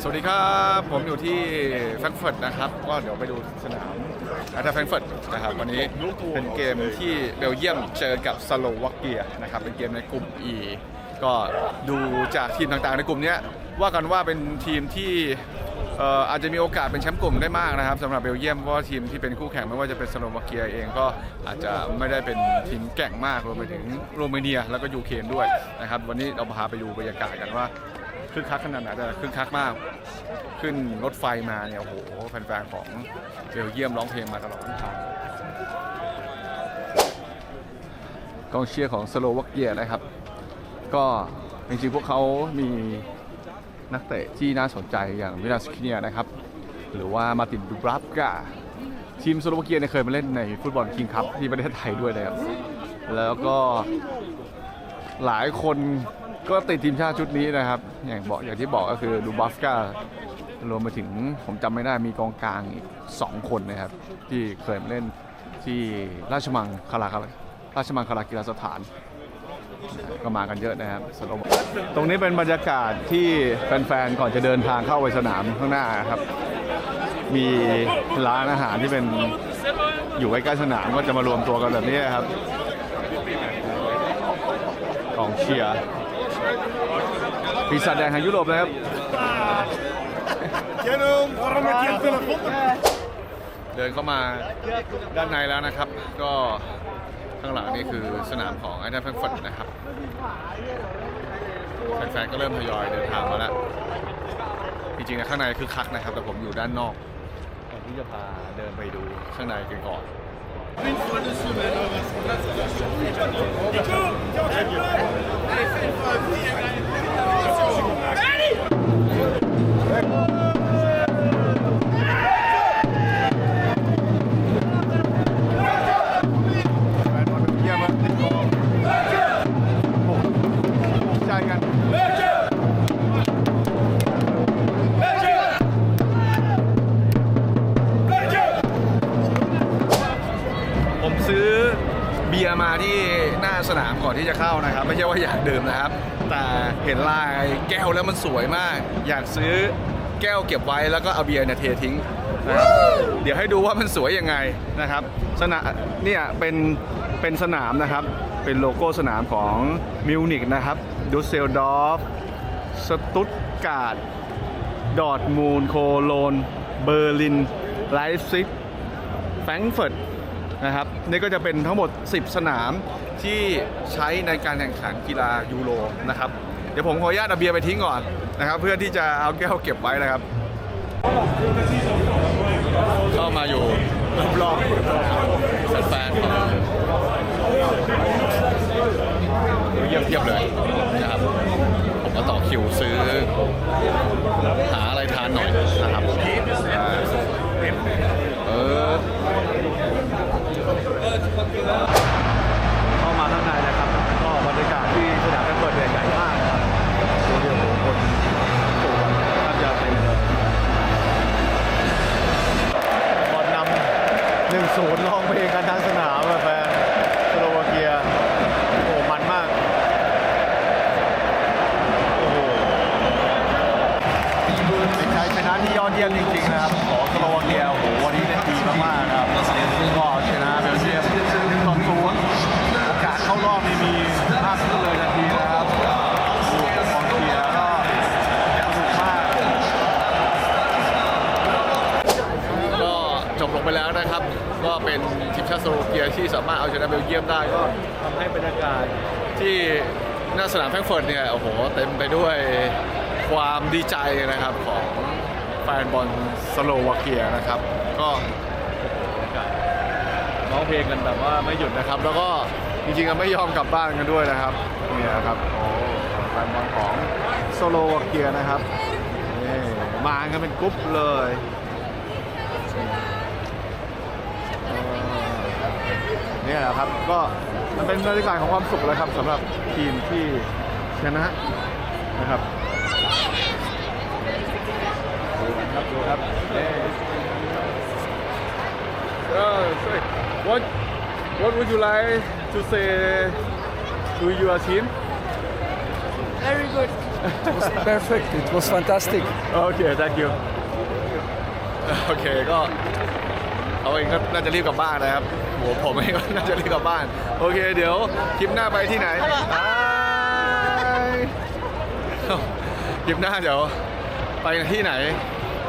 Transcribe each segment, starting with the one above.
สวัสดีครับ ผมอยู่ที่แฟรงก์เฟิร์ตนะครับ ก็เดี๋ยวไปดูสนามอาร์ตแฟรงก์เฟิร์ตนะครับ วันนี้เป็นเกมที่เบลเยียมเจอกับสโลวาเกียนะครับ เป็นเกมในกลุ่ม E ก็ดูจากทีมต่างๆในกลุ่มนี้ว่ากันว่าเป็นทีมที่อาจจะมีโอกาสเป็นแชมป์กลุ่มได้มากนะครับสำหรับเบลเยียมเพราะว่าทีมที่เป็นคู่แข่งไม่ว่าจะเป็นสโลวาเกียเองก็อาจจะไม่ได้เป็นทีมแกร่งมากรวมไปถึงโรมาเนียแล้วก็ยูเครนด้วยนะครับ วันนี้เราพาไปดูบรรยากาศกันว่า คึกคักขนาดไหนแต่คึกคักมาก ขึ้นรถไฟมาเนี่ยโอ้โหแฟนๆของเบลเยียมร้องเพลงมาตลอดทั้งทางกองเชียร์ของสโลวาเกียนะครับ ก็จริงๆพวกเขามีนักเตะที่น่าสนใจอย่างวิลาสคิเนียนะครับ หรือว่ามาตินดูบราฟกาทีมสโลวาเกียเนี่ยเคยมาเล่นในฟุตบอลคิงคัพที่ประเทศไทยด้วยนะครับ แล้วก็หลายคน ก็ติดทีมชาติชุดนี้นะครับ อย่างบอกอย่างที่บอกก็คือดูบัฟการวมไปถึงผมจำไม่ได้มีกองกลางอีก2คนนะครับ ที่เคยมาเล่นที่ราชมังคลาราชมังคลากีฬาสถานก็มากันเยอะนะครับสโลว์ตรงนี้เป็นบรรยากาศที่แฟนๆ ก่อนจะเดินทางเข้าไปสนามข้างหน้าครับ มีร้านอาหารที่เป็นอยู่ใกล้ๆสนามก็จะมารวมตัวกันแบบนี้ครับกองเชียร์ ปีศาจแดงแห่งยุโรปนะครับเดินเข้ามาด้านในแล้วนะครับ ก็ข้างหลังนี่คือสนามของไอ้นั่นแฟรงก์เฟิร์ตนะครับแฟนๆก็เริ่มทยอยเดินทางมาแล้วจริงๆนะข้างในคือคักนะครับ แต่ผมอยู่ด้านนอกก่อนที่จะพาเดินไปดูข้างในกันก่อน ผมซื้อเบียร์มาที่หน้าสนามก่อนที่จะเข้านะครับ ไม่ใช่ว่าอยากดื่มนะครับ แต่เห็นลายแก้วแล้วมันสวยมาก อยากซื้อแก้วเก็บไว้แล้วก็เอาเบียร์เนี่ยเททิ้งนะครับเดี๋ยวให้ดูว่ามันสวยยังไงนะครับ สนามเนี่ยเป็นเป็นสนามนะครับ เป็นโลโก้สนามของมิวนิกนะครับดูเซลดอฟสตุตการ์ดดอร์ทมูลโคโลน เบอร์ลินไลฟ์ซิกแฟรงก์เฟิร์ต นะครับนี่ก็จะเป็นทั้งหมด 10 สนามที่ใช้ในการแข่งขันกีฬายูโรนะครับเดี๋ยวผมขออนุญาตเอาเบียร์ไปทิ้งก่อนนะครับ เพื่อที่จะเอาแก้วเก็บไว้นะครับเข้ามาอยู่รอบๆแฟนๆของเยี่ยมเยียบเลยนะครับ ผมก็ต่อคิวซื้อหา ศูนย์ร้องเพลงกันทั้งสนามอะแฟนสโลวาเกียโอ้มันมากโอ้โหเป็นชัยชนะที่ยอดเยี่ยมจริงๆนะครับของสโลวาเกียโอ้โหวันนี้เล่นดีมากๆนะครับก็ชนะเบลเยียมหนึ่งต่อศูนย์โอกาสเข้ารอบนี่มีมากขึ้นเลยนะ สโลวาเกียที่สามารถเอาชนะเบลเยียมได้ก็ทำให้บรรยากาศที่หน้าสนามแฟรงก์เฟิร์ตเนี่ยโอ้โหเต็มไปด้วยความดีใจนะครับของแฟนบอลสโลวาเกียนะครับ ก็ร้องเพลงกันแบบว่าไม่หยุดนะครับ แล้วก็จริงๆก็ไม่ยอมกลับบ้านกันด้วยนะครับเนี่ยครับโอ้แฟนบอลของสโลวาเกียนะครับนี่มากันเป็นกรุ๊ปเลย เนี่ยแหละครับก็มันเป็นบรรยากาศของความสุขเลยครับสำหรับทีมที่ชนะนะครับดูครับดูครับเอ้เออ sorry what what would you like to say to your team Very good. It was perfect. It was fantastic. โอเค thank you โอเคก็ เขาเองก็น่าจะรีบกลับบ้านนะครับโหผมเองก็น่าจะรีบกลับบ้าน โอเค เดี๋ยวคลิปหน้าไปที่ไหนบายคลิปหน้าเดี๋ยวไปที่ไหน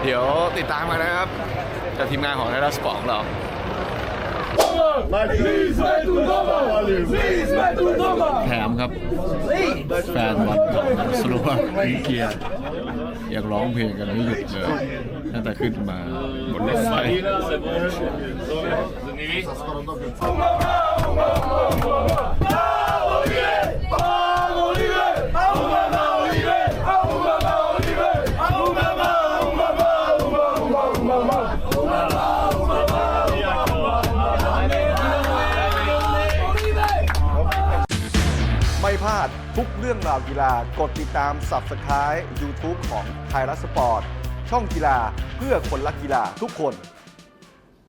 เดี๋ยวติดตามมานะครับ กับทีมงานของไทยรัฐสปอร์ตของเรา แถมครับ แฟนบอลสโลวาเกียอยากร้องเพลงกันไม่หยุดเลยตั้งแต่ขึ้นมาบนรถไฟ ลาดทุกเรื่องราวกีฬากดติดตาม Subscribe YouTube ของไทยรัฐสปอร์ตช่องกีฬาเพื่อคนรักกีฬาทุกคน